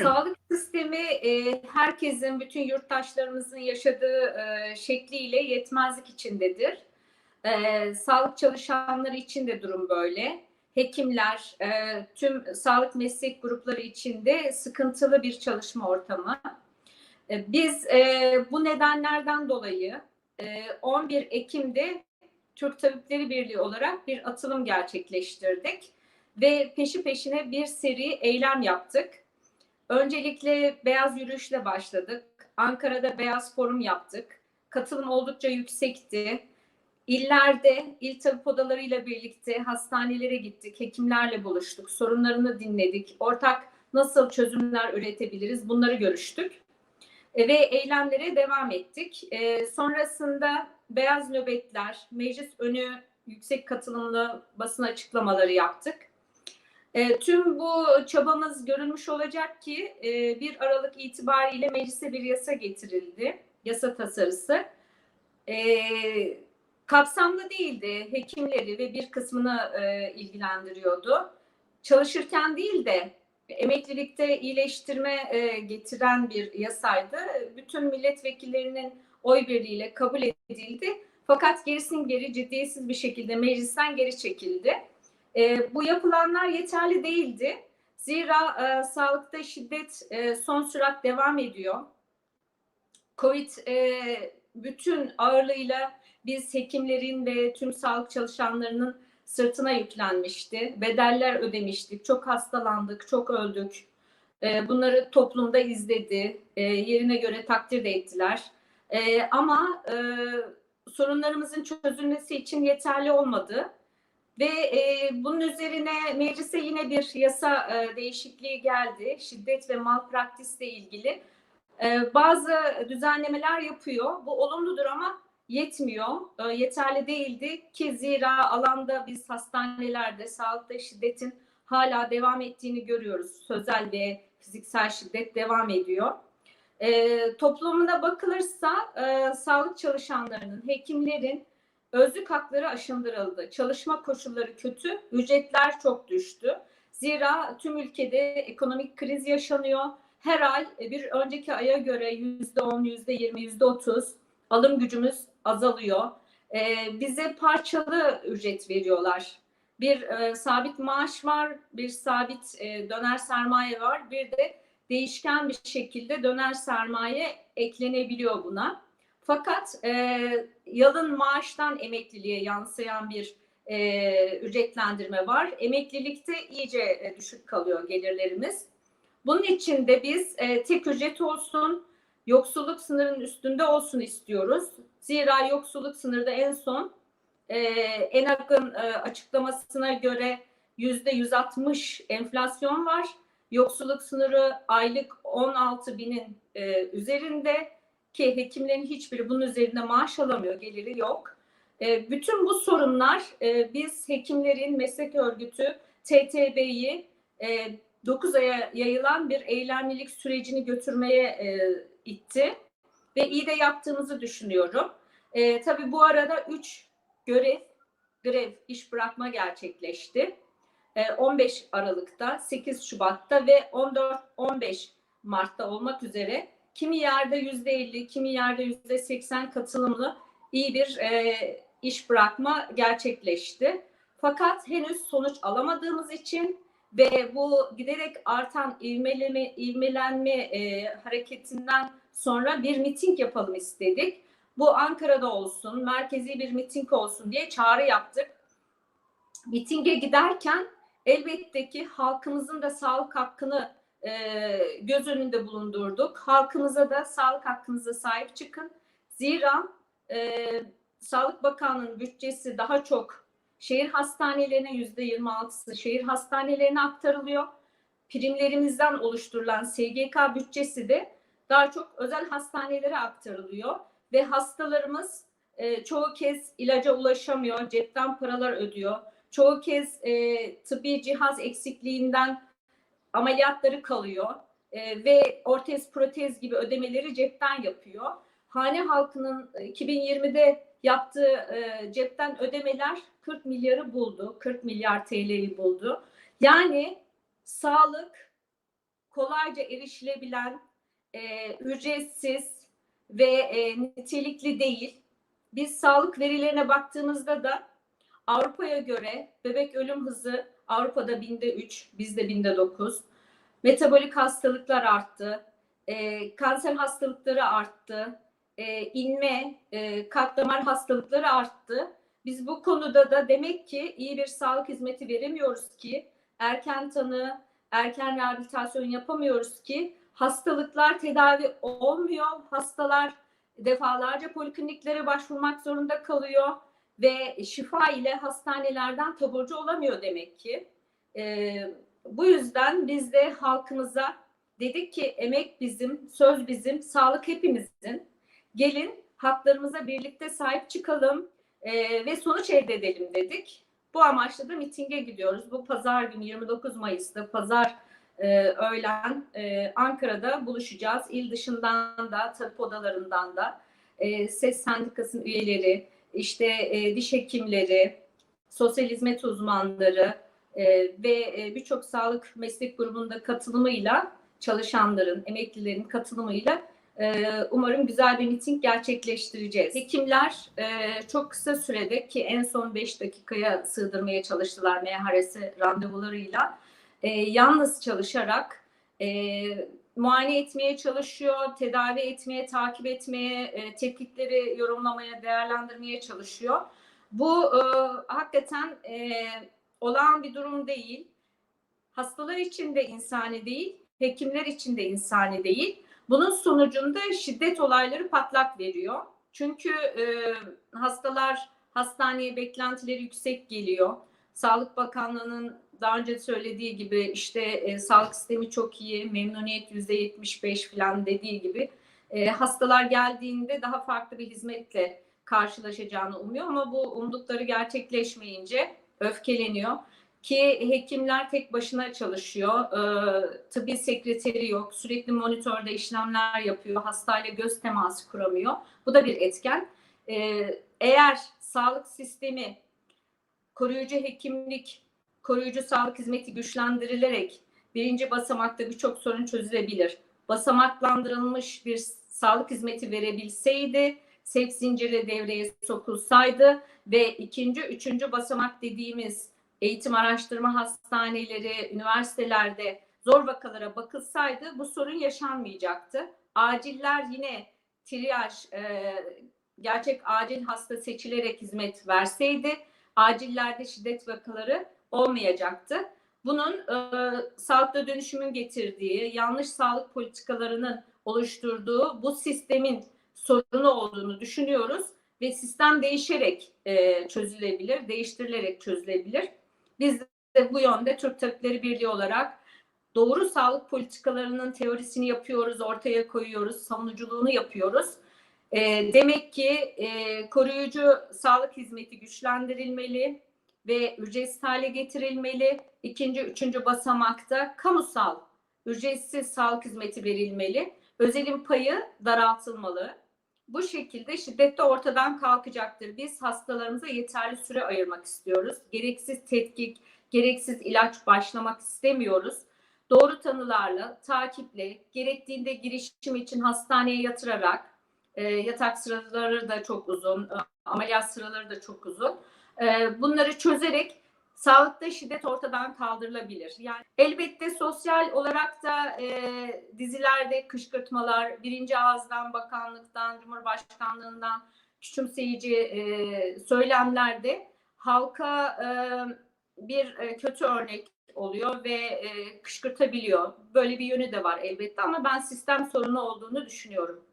Buyurun. Sağlık sistemi e, herkesin, bütün yurttaşlarımızın yaşadığı e, şekliyle yetmezlik içindedir. E, sağlık çalışanları için de durum böyle. Hekimler, e, tüm sağlık meslek grupları için de sıkıntılı bir çalışma ortamı. E, biz e, bu nedenlerden dolayı e, 11 Ekim'de Türk Tabipleri Birliği olarak bir atılım gerçekleştirdik ve peşi peşine bir seri eylem yaptık. Öncelikle beyaz yürüyüşle başladık. Ankara'da beyaz forum yaptık. Katılım oldukça yüksekti. İllerde il tabip odalarıyla birlikte hastanelere gittik, hekimlerle buluştuk, sorunlarını dinledik, ortak nasıl çözümler üretebiliriz bunları görüştük E, ve eylemlere devam ettik. E, sonrasında beyaz nöbetler, meclis önü yüksek katılımlı basın açıklamaları yaptık. E, tüm bu çabamız görülmüş olacak ki e, 1 Aralık itibariyle meclise bir yasa getirildi, yasa tasarısı. E, kapsamlı değildi, hekimleri ve bir kısmını e, ilgilendiriyordu. Çalışırken değil de emeklilikte iyileştirme e, getiren bir yasaydı. Bütün milletvekillerinin oy birliğiyle kabul edildi. Fakat gerisin geri ciddiyetsiz bir şekilde meclisten geri çekildi. E, bu yapılanlar yeterli değildi. Zira e, sağlıkta şiddet e, son sürat devam ediyor. Covid e, bütün ağırlığıyla biz hekimlerin ve tüm sağlık çalışanlarının sırtına yüklenmişti. Bedeller ödemiştik. Çok hastalandık, çok öldük. E, bunları toplumda izledi. E, yerine göre takdir de ettiler. E, ama e, sorunlarımızın çözülmesi için yeterli olmadı. Ve e, bunun üzerine meclise yine bir yasa e, değişikliği geldi. Şiddet ve malpraktisle ilgili. E, bazı düzenlemeler yapıyor. Bu olumludur ama yetmiyor. E, yeterli değildi ki zira alanda biz hastanelerde sağlıkta şiddetin hala devam ettiğini görüyoruz. Sözel ve fiziksel şiddet devam ediyor. E, toplumuna bakılırsa e, sağlık çalışanlarının, hekimlerin özlük hakları aşındırıldı. Çalışma koşulları kötü, ücretler çok düştü. Zira tüm ülkede ekonomik kriz yaşanıyor. Her ay e, bir önceki aya göre yüzde on, yüzde yirmi, yüzde otuz alım gücümüz azalıyor. Ee, bize parçalı ücret veriyorlar. Bir e, sabit maaş var, bir sabit e, döner sermaye var, bir de değişken bir şekilde döner sermaye eklenebiliyor buna. Fakat e, yalın maaştan emekliliğe yansıyan bir e, ücretlendirme var. Emeklilikte iyice e, düşük kalıyor gelirlerimiz. Bunun için de biz e, tek ücret olsun, yoksulluk sınırının üstünde olsun istiyoruz. Zira yoksulluk sınırda en son e, en yakın e, açıklamasına göre yüzde 160 enflasyon var. Yoksulluk sınırı aylık 16 binin e, üzerinde ki hekimlerin hiçbiri bunun üzerinde maaş alamıyor, geliri yok. E, bütün bu sorunlar e, biz hekimlerin meslek örgütü TTB'yi e, 9 aya yayılan bir eylemlilik sürecini götürmeye e, itti ve iyi de yaptığımızı düşünüyorum. Tabii bu arada 3 görev, grev, iş bırakma gerçekleşti. E, 15 Aralık'ta, 8 Şubat'ta ve 14-15 Mart'ta olmak üzere kimi yerde yüzde 50, kimi yerde yüzde 80 katılımlı iyi bir e, iş bırakma gerçekleşti. Fakat henüz sonuç alamadığımız için ve bu giderek artan ivmeleme, ivmelenme e, hareketinden sonra bir miting yapalım istedik. Bu Ankara'da olsun, merkezi bir miting olsun diye çağrı yaptık. Mitinge giderken elbette ki halkımızın da sağlık hakkını e, göz önünde bulundurduk. Halkımıza da sağlık hakkınıza sahip çıkın. Zira e, Sağlık Bakanlığı'nın bütçesi daha çok şehir hastanelerine yüzde 26'sı şehir hastanelerine aktarılıyor. Primlerimizden oluşturulan SGK bütçesi de daha çok özel hastanelere aktarılıyor ve hastalarımız e, çoğu kez ilaca ulaşamıyor, cepten paralar ödüyor. Çoğu kez e, tıbbi cihaz eksikliğinden ameliyatları kalıyor e, ve ortez protez gibi ödemeleri cepten yapıyor. Hane halkının 2020'de yaptığı e, cepten ödemeler 40 milyarı buldu. 40 milyar TL'yi buldu. Yani sağlık kolayca erişilebilen, e, ücretsiz ve e, nitelikli değil. Biz sağlık verilerine baktığımızda da Avrupa'ya göre bebek ölüm hızı Avrupa'da binde 3, bizde binde 9. Metabolik hastalıklar arttı, e, kanser hastalıkları arttı, e, inme, e, kalp damar hastalıkları arttı. Biz bu konuda da demek ki iyi bir sağlık hizmeti veremiyoruz ki, erken tanı, erken rehabilitasyon yapamıyoruz ki hastalıklar tedavi olmuyor. Hastalar defalarca polikliniklere başvurmak zorunda kalıyor ve şifa ile hastanelerden taburcu olamıyor demek ki. Ee, bu yüzden biz de halkımıza dedik ki emek bizim, söz bizim, sağlık hepimizin. Gelin haklarımıza birlikte sahip çıkalım e, ve sonuç elde edelim dedik. Bu amaçla da mitinge gidiyoruz. Bu pazar günü 29 Mayıs'ta pazar e, öğlen e, Ankara'da buluşacağız. İl dışından da, tabip odalarından da e, SES Sendikası'nın üyeleri, işte e, diş hekimleri, sosyal hizmet uzmanları e, ve e, birçok sağlık meslek grubunda katılımıyla çalışanların, emeklilerin katılımıyla e, umarım güzel bir miting gerçekleştireceğiz. Hekimler e, çok kısa sürede ki en son 5 dakikaya sığdırmaya çalıştılar MHRS randevularıyla e, yalnız çalışarak e, muayene etmeye çalışıyor, tedavi etmeye, takip etmeye, e, tetkikleri yorumlamaya, değerlendirmeye çalışıyor. Bu e, hakikaten e, olağan bir durum değil. Hastalar için de insani değil, hekimler için de insani değil. Bunun sonucunda şiddet olayları patlak veriyor. Çünkü e, hastalar hastaneye beklentileri yüksek geliyor. Sağlık Bakanlığı'nın daha önce söylediği gibi işte e, sağlık sistemi çok iyi, memnuniyet yüzde 75 falan dediği gibi e, hastalar geldiğinde daha farklı bir hizmetle karşılaşacağını umuyor ama bu umdukları gerçekleşmeyince öfkeleniyor ki hekimler tek başına çalışıyor. E, tıbbi sekreteri yok. Sürekli monitörde işlemler yapıyor. Hastayla göz teması kuramıyor. Bu da bir etken. E, eğer sağlık sistemi koruyucu hekimlik, koruyucu sağlık hizmeti güçlendirilerek birinci basamakta birçok sorun çözülebilir. Basamaklandırılmış bir sağlık hizmeti verebilseydi, sevk zinciri devreye sokulsaydı ve ikinci, üçüncü basamak dediğimiz eğitim araştırma hastaneleri, üniversitelerde zor vakalara bakılsaydı bu sorun yaşanmayacaktı. Aciller yine triyaj, e, gerçek acil hasta seçilerek hizmet verseydi acillerde şiddet vakaları olmayacaktı. Bunun e, sağlıkta dönüşümün getirdiği, yanlış sağlık politikalarının oluşturduğu bu sistemin sorunu olduğunu düşünüyoruz ve sistem değişerek e, çözülebilir, değiştirilerek çözülebilir. Biz de bu yönde Türk Tabipleri Birliği olarak doğru sağlık politikalarının teorisini yapıyoruz, ortaya koyuyoruz, savunuculuğunu yapıyoruz. E, demek ki e, koruyucu sağlık hizmeti güçlendirilmeli ve ücretsiz hale getirilmeli. İkinci, üçüncü basamakta kamusal ücretsiz sağlık hizmeti verilmeli. Özelin payı daraltılmalı. Bu şekilde şiddet de ortadan kalkacaktır. Biz hastalarımıza yeterli süre ayırmak istiyoruz. Gereksiz tetkik, gereksiz ilaç başlamak istemiyoruz. Doğru tanılarla, takiple, gerektiğinde girişim için hastaneye yatırarak, e, yatak sıraları da çok uzun, e, ameliyat sıraları da çok uzun. E, bunları çözerek sağlıkta şiddet ortadan kaldırılabilir. Yani elbette sosyal olarak da e, dizilerde kışkırtmalar, birinci ağızdan, bakanlıktan, cumhurbaşkanlığından küçümseyici e, söylemlerde halka e, bir e, kötü örnek oluyor ve e, kışkırtabiliyor. Böyle bir yönü de var elbette ama ben sistem sorunu olduğunu düşünüyorum.